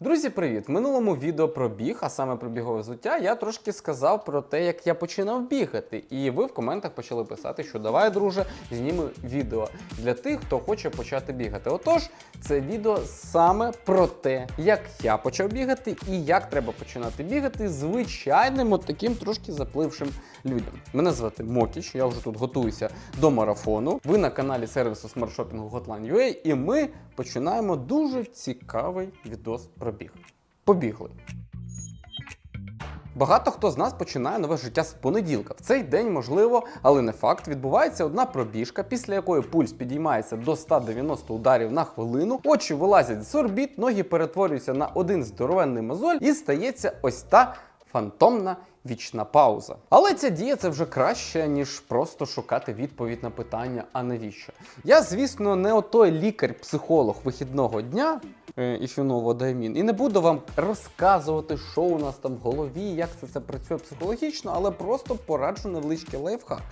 Друзі, привіт! В минулому відео про біг, а саме про бігове взуття, я трошки сказав про те, як я починав бігати. І ви в коментах почали писати, що давай, друже, зніми відео для тих, хто хоче почати бігати. Отож, це відео саме про те, як я почав бігати і як треба починати бігати звичайним, от таким трошки заплившим людям. Мене звати Мокіч, я вже тут готуюся до марафону. Ви на каналі сервісу смартшопінгу Hotline.ua і ми починаємо дуже цікавий відос про біг. Побігли. Багато хто з нас починає нове життя з понеділка. В цей день, можливо, але не факт, відбувається одна пробіжка, після якої пульс підіймається до 190 ударів на хвилину, очі вилазять з орбіт, ноги перетворюються на один здоровенний мозоль і стається ось та фантомна вічна пауза. Але ця дія це вже краще, ніж просто шукати відповідь на питання, а навіщо? Я, звісно, не отой лікар-психолог вихідного дня, if you know what I mean, і не буду вам розказувати, що у нас там в голові, як це, це працює психологічно, але просто пораджу невеличкий лайфхак.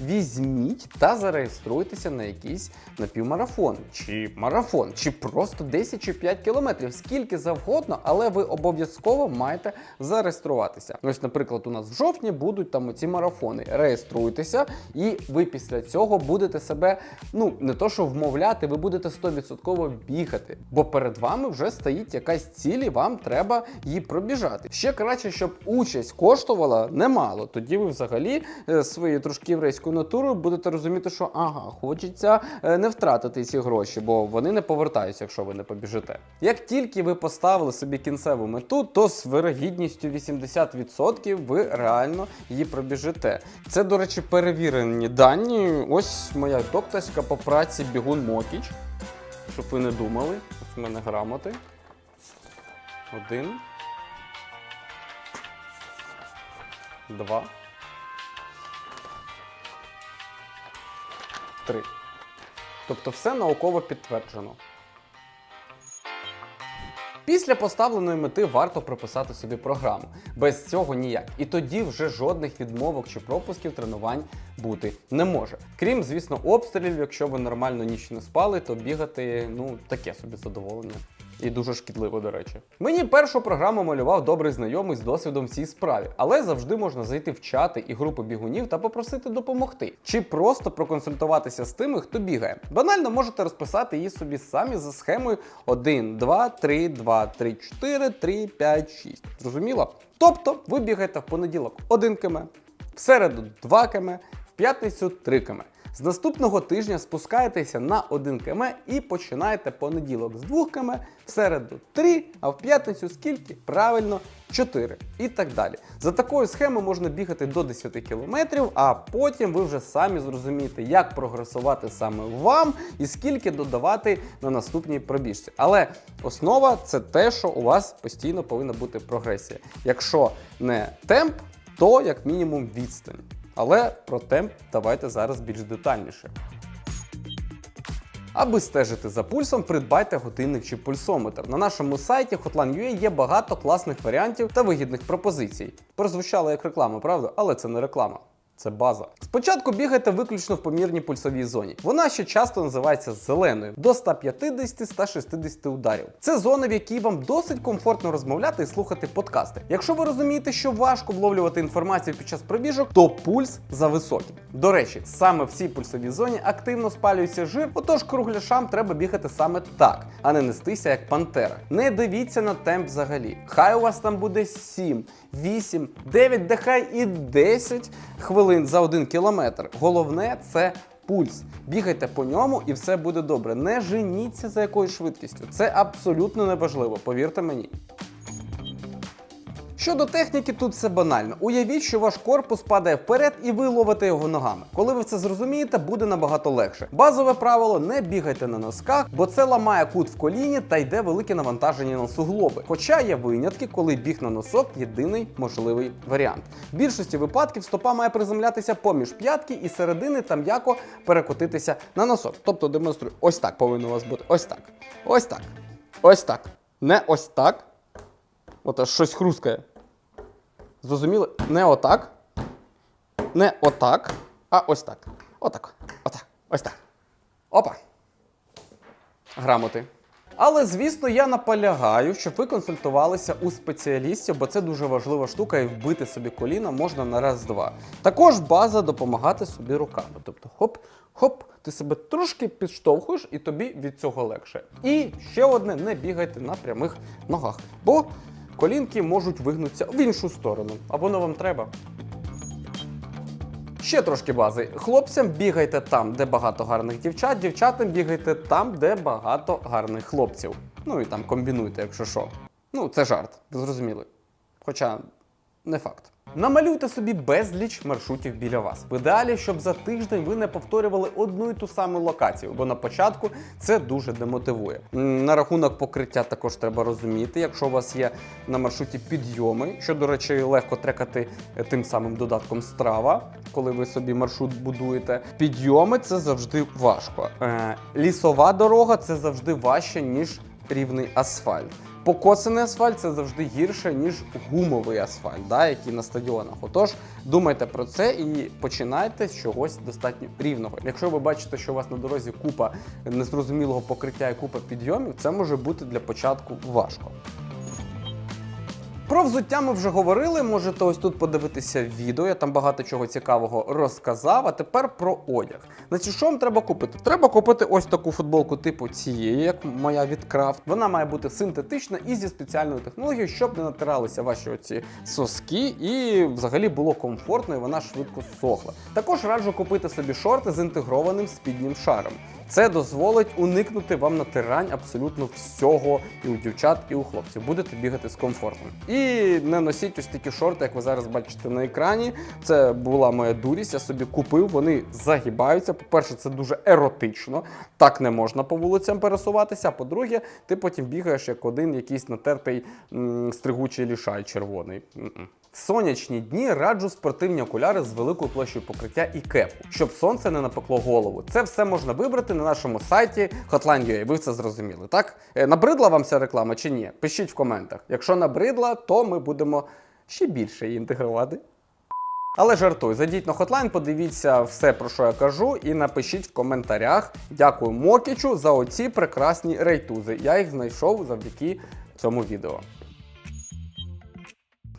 Візьміть та зареєструйтеся на якийсь напівмарафон, чи марафон, чи просто 10 чи 5 кілометрів, скільки завгодно, але ви обов'язково маєте зареєструватися. Ось, наприклад, у нас в жовтні будуть там ці марафони. Реєструйтеся, і ви після цього будете себе, ну не то що вмовляти, ви будете 100% бігати, бо перед вами вже стоїть якась ціль, і вам треба її пробіжати. Ще краще, щоб участь коштувала немало. Тоді ви взагалі е, своєю трошки єврейською натурою будете розуміти, що ага, хочеться е, не втратити ці гроші, бо вони не повертаються, якщо ви не побіжите. Як тільки ви поставили собі кінцеву мету, то з вирогідністю 80% ви реально її пробіжите. Це, до речі, перевірені дані. Ось моя докторська по праці бігун Мокіч. Щоб ви не думали, ось в мене грамоти. Один. Два. Три. Тобто все науково підтверджено. Після поставленої мети варто прописати собі програму. Без цього ніяк. І тоді вже жодних відмовок чи пропусків тренувань бути не може. Крім, звісно, обстрілів, якщо ви нормально ніч не спали, то бігати ну таке собі задоволення. І дуже шкідливо, до речі. Мені першу програму малював добрий знайомий з досвідом в цій справі, але завжди можна зайти в чати і групи бігунів та попросити допомогти, чи просто проконсультуватися з тими, хто бігає. Банально можете розписати її собі самі за схемою 1, 2, 3, 2, 3, 4, 3, 5, 6. Зрозуміло? Тобто ви бігаєте в понеділок 1 км, в середу 2 км, в п'ятницю 3 км. З наступного тижня спускаєтеся на 1 км і починаєте понеділок з 2 км, в середу 3, а в п'ятницю скільки? Правильно, 4 і так далі. За такою схемою можна бігати до 10 км, а потім ви вже самі зрозумієте, як прогресувати саме вам і скільки додавати на наступній пробіжці. Але основа це те, що у вас постійно повинна бути прогресія. Якщо не темп, то як мінімум відстань. Але про темп давайте зараз більш детальніше. Аби стежити за пульсом, придбайте годинник чи пульсометр. На нашому сайті Hotline.ua є багато класних варіантів та вигідних пропозицій. Прозвучало як реклама, правда? Але це не реклама. Це база. Спочатку бігайте виключно в помірній пульсовій зоні. Вона ще часто називається зеленою до 150-160 ударів. Це зона, в якій вам досить комфортно розмовляти і слухати подкасти. Якщо ви розумієте, що важко вловлювати інформацію під час пробіжок, то пульс зависокий. До речі, саме в цій пульсовій зоні активно спалюється жир, отож кругляшам треба бігати саме так, а не нестися як пантера. Не дивіться на темп взагалі. Хай у вас там буде 7, 8, 9, де хай і 10 хвилин за один кілометр. Головне це пульс. Бігайте по ньому і все буде добре. Не женіться за якоюсь швидкістю. Це абсолютно неважливо, повірте мені. Щодо техніки, тут все банально. Уявіть, що ваш корпус падає вперед і ви ловите його ногами. Коли ви це зрозумієте, буде набагато легше. Базове правило не бігайте на носках, бо це ламає кут в коліні та йде велике навантаження на суглоби. Хоча є винятки, коли біг на носок єдиний можливий варіант. В більшості випадків стопа має приземлятися поміж п'ятки і середини та м'яко перекотитися на носок. Тобто демонструю, ось так повинно у вас бути. Ось так. Ось так. Ось так. Не ось так. От аж щось хрускає. Зрозуміли? Не отак. Не отак, а ось так. Отак. Отак. Ось так. Опа. Грамоти. Але звісно, я наполягаю, щоб ви консультувалися у спеціалістів, бо це дуже важлива штука, і вбити собі коліна можна на раз-два. Також база допомагати собі руками. Тобто, хоп, хоп, ти себе трошки підштовхуєш, і тобі від цього легше. І ще одне: не бігайте на прямих ногах, бо колінки можуть вигнутися в іншу сторону, а воно вам треба. Ще трошки бази. Хлопцям бігайте там, де багато гарних дівчат, дівчатам бігайте там, де багато гарних хлопців. Ну і там комбінуйте, якщо що. Ну, це жарт, ви зрозуміли. Хоча не факт. Намалюйте собі безліч маршрутів біля вас. В ідеалі, щоб за тиждень ви не повторювали одну і ту саму локацію, бо на початку це дуже демотивує. На рахунок покриття також треба розуміти, якщо у вас є на маршруті підйоми, що, до речі, легко трекати е, тим самим додатком страва, коли ви собі маршрут будуєте. Підйоми це завжди важко. Е, лісова дорога це завжди важче, ніж рівний асфальт. Покосений асфальт це завжди гірше, ніж гумовий асфальт, да, який на стадіонах. Отож, думайте про це і починайте з чогось достатньо рівного. Якщо ви бачите, що у вас на дорозі купа незрозумілого покриття і купа підйомів, це може бути для початку важко. Про взуття ми вже говорили. Можете ось тут подивитися відео. Я там багато чого цікавого розказав. А тепер про одяг. Значить, що вам треба купити? Треба купити ось таку футболку типу цієї, як моя від Крафт. Вона має бути синтетична і зі спеціальною технологією, щоб не натиралися ваші оці соски, і взагалі було комфортно, і вона швидко сохла. Також раджу купити собі шорти з інтегрованим спіднім шаром. Це дозволить уникнути вам натирань абсолютно всього і у дівчат, і у хлопців. Будете бігати з комфортом. І не носіть ось такі шорти, як ви зараз бачите на екрані. Це була моя дурість. Я собі купив. Вони загибаються. По-перше, це дуже еротично. Так не можна по вулицям пересуватися. А по-друге, ти потім бігаєш як один якийсь натертий м, стригучий лішай червоний. М-м. В сонячні дні раджу спортивні окуляри з великою площею покриття і кепу, щоб сонце не напекло голову. Це все можна вибрати на нашому сайті Hotline.ua. Ви це зрозуміли, так? Е, Набридла вам ця реклама чи ні? Пишіть в коментах. Якщо набридла, то ми будемо ще більше її інтегрувати. Але жартую, зайдіть на Hotline, подивіться все, про що я кажу, і напишіть в коментарях. Дякую Мокічу за оці прекрасні рейтузи. Я їх знайшов завдяки цьому відео.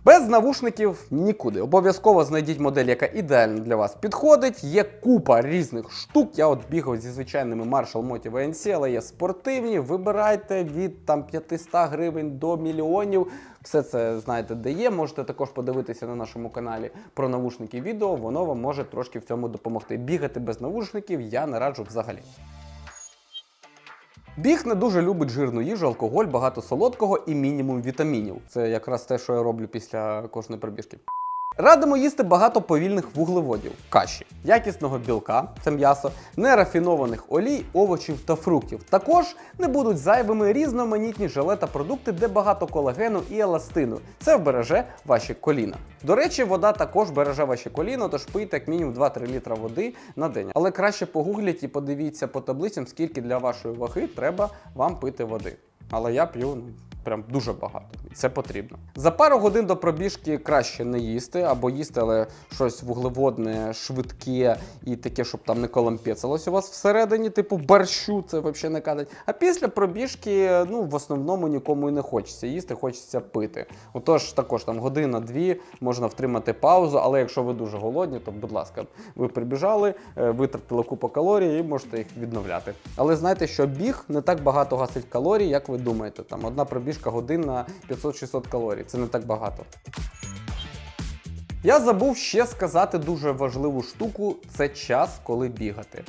Без навушників нікуди. Обов'язково знайдіть модель, яка ідеально для вас підходить. Є купа різних штук. Я от бігав зі звичайними Marshall Motive ANC, але є спортивні. Вибирайте від там 500 гривень до мільйонів. Все це знаєте, де є. Можете також подивитися на нашому каналі про навушники відео. Воно вам може трошки в цьому допомогти. Бігати без навушників я не раджу взагалі. Біг не дуже любить жирну їжу, алкоголь, багато солодкого і мінімум вітамінів. Це якраз те, що я роблю після кожної пробіжки. Радимо їсти багато повільних вуглеводів, каші, якісного білка, це м'ясо, нерафінованих олій, овочів та фруктів. Також не будуть зайвими різноманітні желе та продукти, де багато колагену і еластину. Це вбереже ваші коліна. До речі, вода також береже ваші коліна, тож пийте як мінімум 2-3 літра води на день. Але краще погугліть і подивіться по таблицям, скільки для вашої ваги треба вам пити води. Але я п'ю ну, прям дуже багато. І це потрібно. За пару годин до пробіжки краще не їсти, або їсти, але щось вуглеводне, швидке і таке, щоб там не колампецилось у вас всередині, типу борщу, це взагалі не кадать. А після пробіжки, ну, в основному нікому і не хочеться їсти, хочеться пити. Отож, також там година-дві можна втримати паузу, але якщо ви дуже голодні, то, будь ласка, ви прибіжали, е, витратили купу калорій і можете їх відновляти. Але знайте, що біг не так багато гасить калорій, як ви думаєте. Там одна пробіжка годин на 500-600 калорій. Це не так багато. Я забув ще сказати дуже важливу штуку: це час, коли бігати.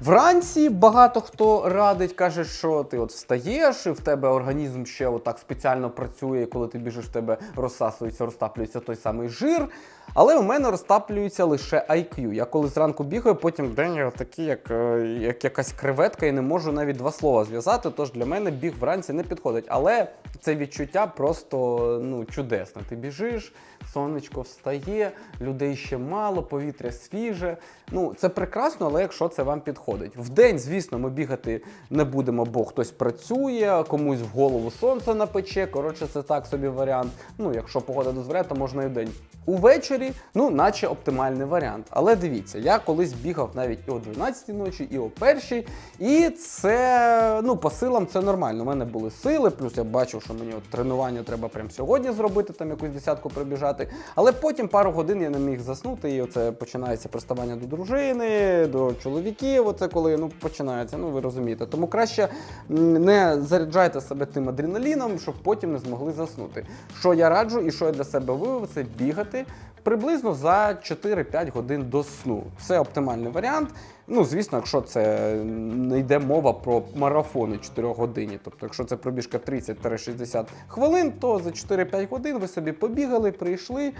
Вранці багато хто радить, каже, що ти от встаєш, і в тебе організм ще отак спеціально працює, і коли ти біжиш, в тебе розсасується, розтаплюється той самий жир. Але у мене розтаплюється лише IQ. Я коли зранку бігаю, потім день я такий, як, е, як якась креветка, і не можу навіть два слова зв'язати. Тож для мене біг вранці не підходить. Але це відчуття просто ну, чудесне. Ти біжиш, сонечко встає, людей ще мало, повітря свіже. Ну, це прекрасно, але якщо це вам підходить. Підходить. Вдень, звісно, ми бігати не будемо, бо хтось працює, комусь в голову сонце напече. Коротше, це так собі варіант. Ну, якщо погода дозволяє, то можна і вдень. Увечері, ну, наче оптимальний варіант. Але дивіться, я колись бігав навіть і о 12-й ночі, і о першій. І це ну, по силам це нормально. У мене були сили, плюс я бачив, що мені от тренування треба прямо сьогодні зробити, там якусь десятку пробіжати. Але потім пару годин я не міг заснути, і оце починається приставання до дружини, до чоловіків. Оце коли ну починається. Ну ви розумієте. Тому краще не заряджайте себе тим адреналіном, щоб потім не змогли заснути. Що я раджу і що я для себе вивів, це бігати. Приблизно за 4-5 годин до сну. Це оптимальний варіант. Ну, звісно, якщо це не йде мова про марафони 4 годині. Тобто, якщо це пробіжка 30-60 хвилин, то за 4-5 годин ви собі побігали, прийшли,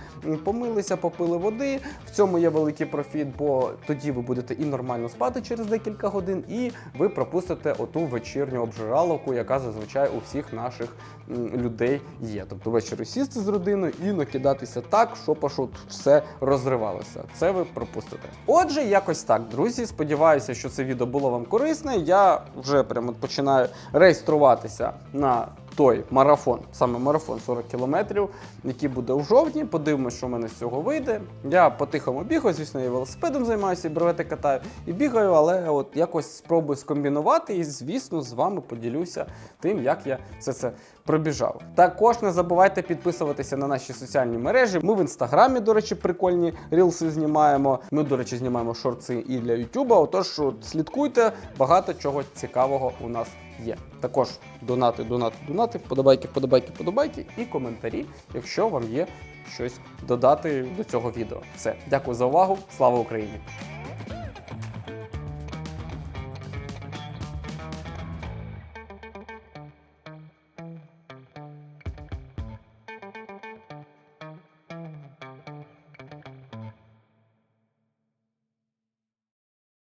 помилися, попили води. В цьому є великий профіт, бо тоді ви будете і нормально спати через декілька годин, і ви пропустите оту вечірню обжираловку, яка зазвичай у всіх наших людей є. Тобто ввечері сісти з родиною і накидатися так, щоб аж от все розривалося. Це ви пропустите. Отже, якось так, друзі. Сподіваюся, що це відео було вам корисне. Я вже прямо починаю реєструватися на той марафон, саме марафон 40 кілометрів, який буде у жовтні. Подивимось, що в мене з цього вийде. Я по-тихому бігаю, звісно, я велосипедом займаюся, і бревети катаю і бігаю, але от якось спробую скомбінувати і, звісно, з вами поділюся тим, як я все це пробіжав. Також не забувайте підписуватися на наші соціальні мережі. Ми в інстаграмі, до речі, прикольні рілси знімаємо. Ми, до речі, знімаємо шорти і для Ютуба. Отож, от, слідкуйте, багато чого цікавого у нас є. Також донати, донати, донати, подобайки, подобайки, подобайки і коментарі, якщо вам є щось додати до цього відео. Все, дякую за увагу. Слава Україні!